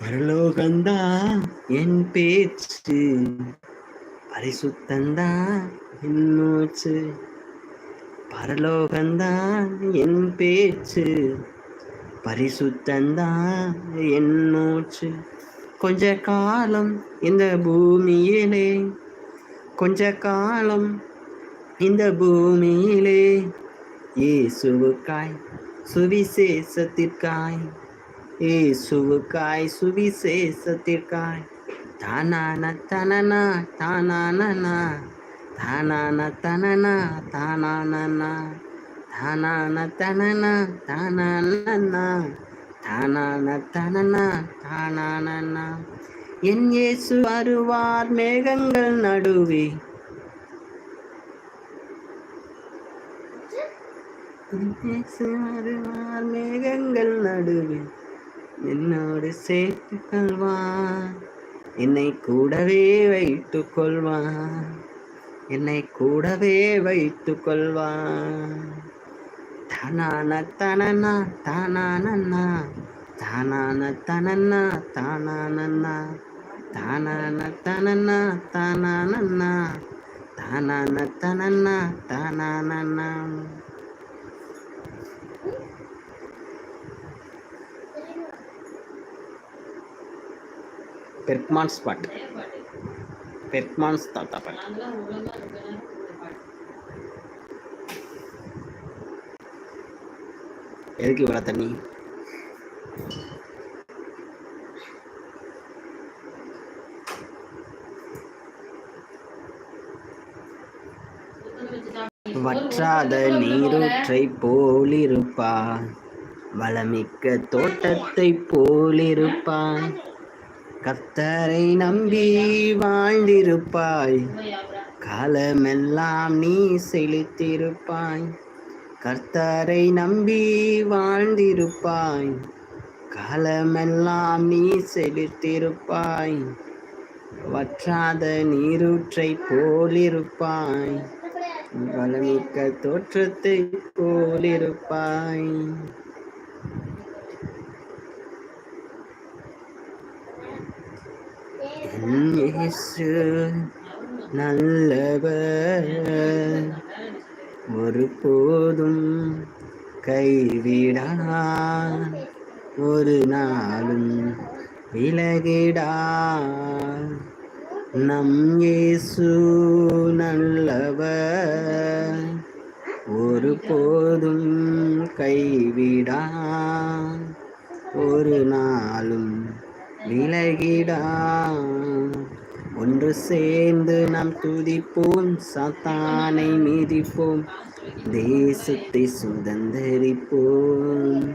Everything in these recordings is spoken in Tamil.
பரலோகந்தா என் பேச்சு பரிசுத்தந்தா என் மூச்சு பரலோகந்தான் என் பேச்சு பரிசுத்தந்தான் என் மூச்சு. கொஞ்ச காலம் இந்த பூமியிலே கொஞ்ச காலம் இந்த பூமியிலே இயேசுவுக்காய் சுவிசேஷத்திற்காய் இயேசுவுக்காய் சுவிசேஷத்திற்காய். தானான தனனா தானானனா தானான தனனா தானானனா தானான தனனா தானானனா தானான தனனா தானானனா. என் இயேசு வருவார் மேகங்கள் நடுவே. மேகங்கள் நடுவே. என்னோடு சேர்த்து கொள்வான் என்னை கூடவே வைத்து கொள்வான் என்னை கூடவே வைத்து கொள்வான் தானான தனனா தானானண்ணா தானான தனன்னா தானானண்ணா தானான தனன்னா தானானண்ணா தானான தனன்னா தானானண்ணா பெர்க்மான் ஸ்பாட் பெர்க்மான்ஸ் தாத்தா பாட்டு எதுக்கு இவ்வளோ தண்ணி? வற்றாத நீரூற்றை போலிருப்பா வளமிக்க தோட்டத்தை போலிருப்பான். கத்தரை நம்பி வாழ்ந்திருப்பாய். காலமெல்லாம் நீ செழித்திருப்பாய். கர்த்தரை நம்பி வாழ்ந்திருப்பாய். காலமெல்லாம் நீ செழித்திருப்பாய். வற்றாத நீரூற்றை போலிருப்பாய். வளமிக்க தோற்றத்தை போலிருப்பாய். இயேசு நல்லவர். ஒரு போதும் கைவிடான் ஒரு நாளும் விலகிடார். நம் இயேசு நல்லவர். ஒரு போதும் கைவிடா ஒரு நாளும் விலகிடான் ஒன்று சேர்ந்து நாம் துதிப்போம் சாத்தானை மீதிப்போம் தேசத்தை சுதந்திரிப்போம்.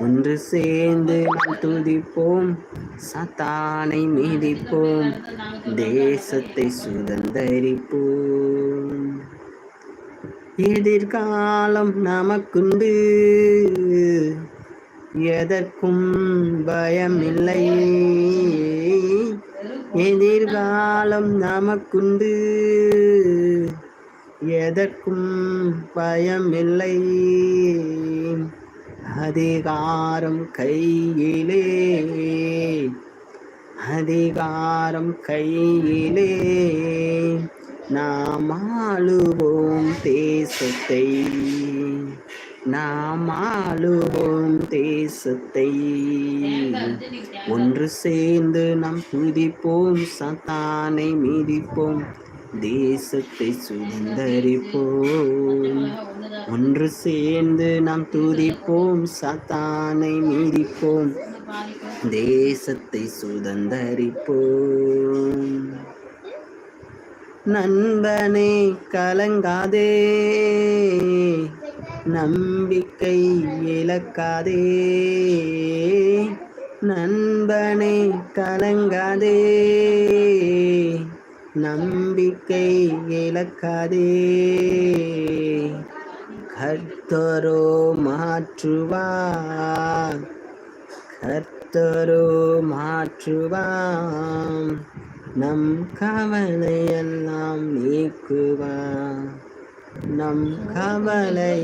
ஒன்று சேர்ந்து நாம் துதிப்போம் சாத்தானை மீதிப்போம் தேசத்தை சுதந்திரிப்போம். எதிர்காலம் நமக்குண்டு எதற்கும் பயமில்லை. எதிர்காலம் நமக்குண்டு. எதற்கும் பயமில்லை. அதிகாரம் கையிலே. அதிகாரம் கையிலே. நாம் ஆளுவோம் தேசத்தை. நாம் ஆளுவோம் தேசத்தை. ஒன்று சேர்ந்து நாம் துதிப்போம் சத்தானை மீதிப்போம் தேசத்தை சுதந்தரிப்போம். ஒன்று சேர்ந்து நாம் துதிப்போம் சத்தானை மீதிப்போம் தேசத்தை சுதந்தரிப்போம். நண்பனே கலங்காதே. நம்பிக்கை இழக்காதே. நண்பனை கலங்காதே. நம்பிக்கை இழக்காதே. கர்த்தரோ மாற்றுவார் கர்த்தரோ மாற்றுவாம் நம் கவலையெல்லாம் நீக்குவார் நம் கவலை